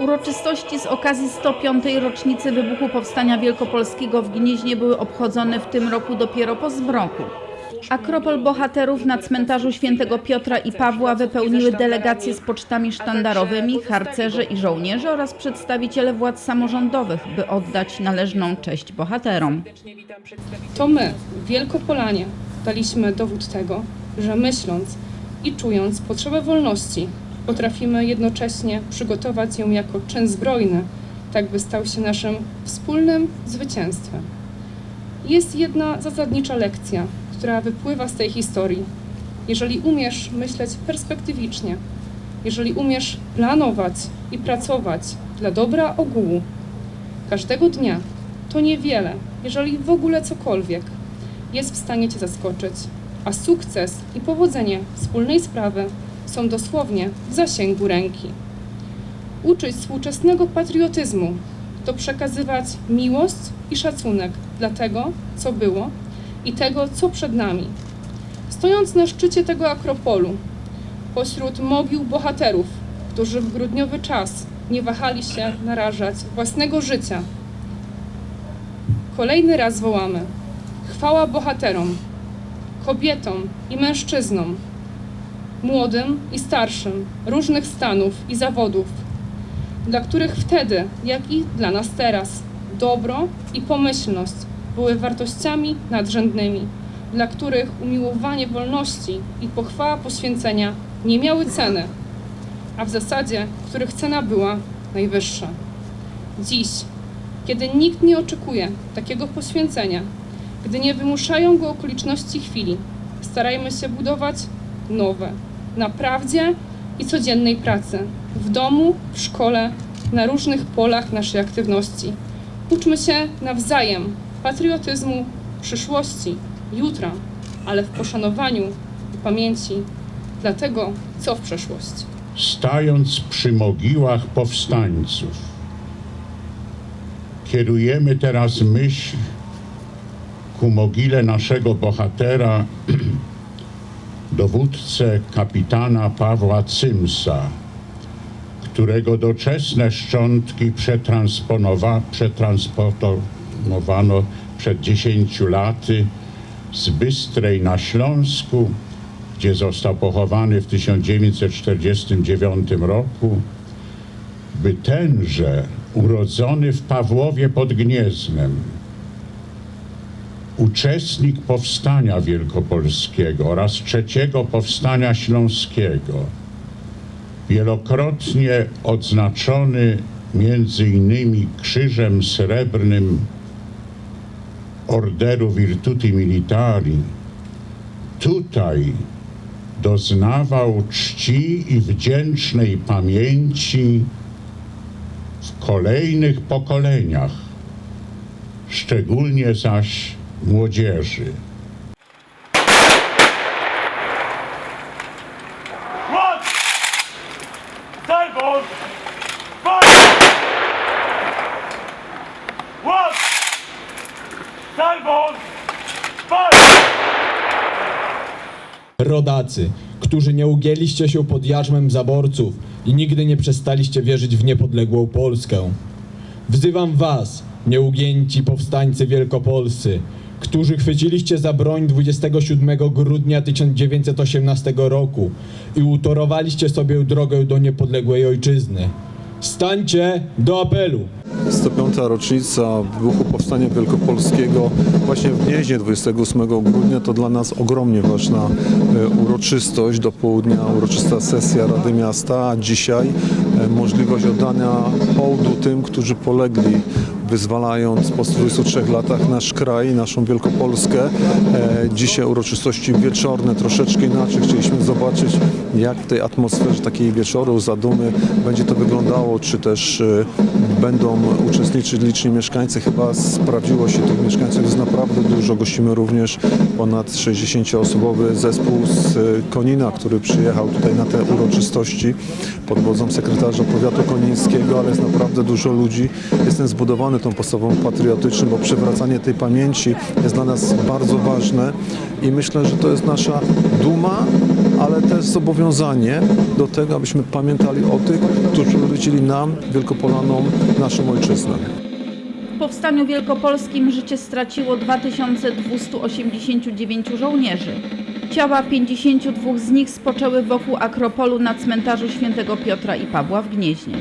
Uroczystości z okazji 105. rocznicy wybuchu Powstania Wielkopolskiego w Gnieźnie były obchodzone w tym roku dopiero po zmroku. Akropol bohaterów na cmentarzu świętego Piotra i Pawła wypełniły delegacje z pocztami sztandarowymi, harcerze i żołnierze oraz przedstawiciele władz samorządowych, by oddać należną cześć bohaterom. To my, Wielkopolanie, daliśmy dowód tego, że myśląc i czując potrzebę wolności, potrafimy jednocześnie przygotować ją jako czyn zbrojny, tak by stał się naszym wspólnym zwycięstwem. Jest jedna zasadnicza lekcja, która wypływa z tej historii. Jeżeli umiesz myśleć perspektywicznie, jeżeli umiesz planować i pracować dla dobra ogółu, każdego dnia to niewiele, jeżeli w ogóle cokolwiek, jest w stanie Cię zaskoczyć, a sukces i powodzenie wspólnej sprawy są dosłownie w zasięgu ręki. Uczyć współczesnego patriotyzmu to przekazywać miłość i szacunek dla tego, co było i tego, co przed nami. Stojąc na szczycie tego akropolu, pośród mogił bohaterów, którzy w grudniowy czas nie wahali się narażać własnego życia Kolejny raz wołamy: Chwała bohaterom, kobietom i mężczyznom, młodym i starszym, różnych stanów i zawodów, dla których wtedy, jak i dla nas teraz, dobro i pomyślność były wartościami nadrzędnymi, dla których umiłowanie wolności i pochwała poświęcenia nie miały ceny, a w zasadzie których cena była najwyższa. Dziś, kiedy nikt nie oczekuje takiego poświęcenia, gdy nie wymuszają go okoliczności chwili, starajmy się budować nowe, na prawdzie i codziennej pracy, w domu, w szkole, na różnych polach naszej aktywności. Uczmy się nawzajem patriotyzmu przyszłości, jutra, ale w poszanowaniu i pamięci dla tego, co w przeszłości. Stając przy mogiłach powstańców, kierujemy teraz myśl ku mogile naszego bohatera, dowódcę kapitana Pawła Cymsa, którego doczesne szczątki przetransportowano przed 10 laty z Bystrej na Śląsku, gdzie został pochowany w 1949 roku, by tenże urodzony w Pawłowie pod Gnieznem, uczestnik powstania wielkopolskiego oraz trzeciego powstania śląskiego, wielokrotnie odznaczony między innymi Krzyżem Srebrnym Orderu Virtuti Militari, tutaj doznawał czci i wdzięcznej pamięci w kolejnych pokoleniach, szczególnie zaś młodzieży. Rodacy, którzy nie ugięliście się pod jarzmem zaborców i nigdy nie przestaliście wierzyć w niepodległą Polskę. Wzywam was, nieugięci powstańcy wielkopolscy, którzy chwyciliście za broń 27 grudnia 1918 roku i utorowaliście sobie drogę do niepodległej ojczyzny. Stańcie do apelu! 105. rocznica wybuchu Powstania Wielkopolskiego właśnie w Gnieźnie 28 grudnia to dla nas ogromnie ważna e, uroczystość. Do południa uroczysta sesja Rady Miasta, a dzisiaj e, możliwość oddania hołdu tym, którzy polegli wyzwalając po 123 latach nasz kraj, naszą Wielkopolskę. E, Dzisiaj uroczystości wieczorne, troszeczkę inaczej. Chcieliśmy zobaczyć, jak w tej atmosferze takiej wieczoru, zadumy będzie to wyglądało, czy też e, będą uczestniczyć liczni mieszkańcy. Chyba sprawdziło się tych mieszkańców jest naprawdę dużo. Gościmy również ponad 60-osobowy zespół z e, Konina, który przyjechał tutaj na te uroczystości pod wodzą sekretarza powiatu konińskiego, ale jest naprawdę dużo ludzi. Jestem zbudowany tą postawą patriotyczną, bo przywracanie tej pamięci jest dla nas bardzo ważne i myślę, że to jest nasza duma ale też zobowiązanie do tego, abyśmy pamiętali o tych, którzy urodzili nam, Wielkopolanom, naszą ojczyznę. W powstaniu wielkopolskim życie straciło 2289 żołnierzy. Ciała 52 z nich spoczęły wokół Akropolu na cmentarzu świętego Piotra i Pawła w Gnieźnie.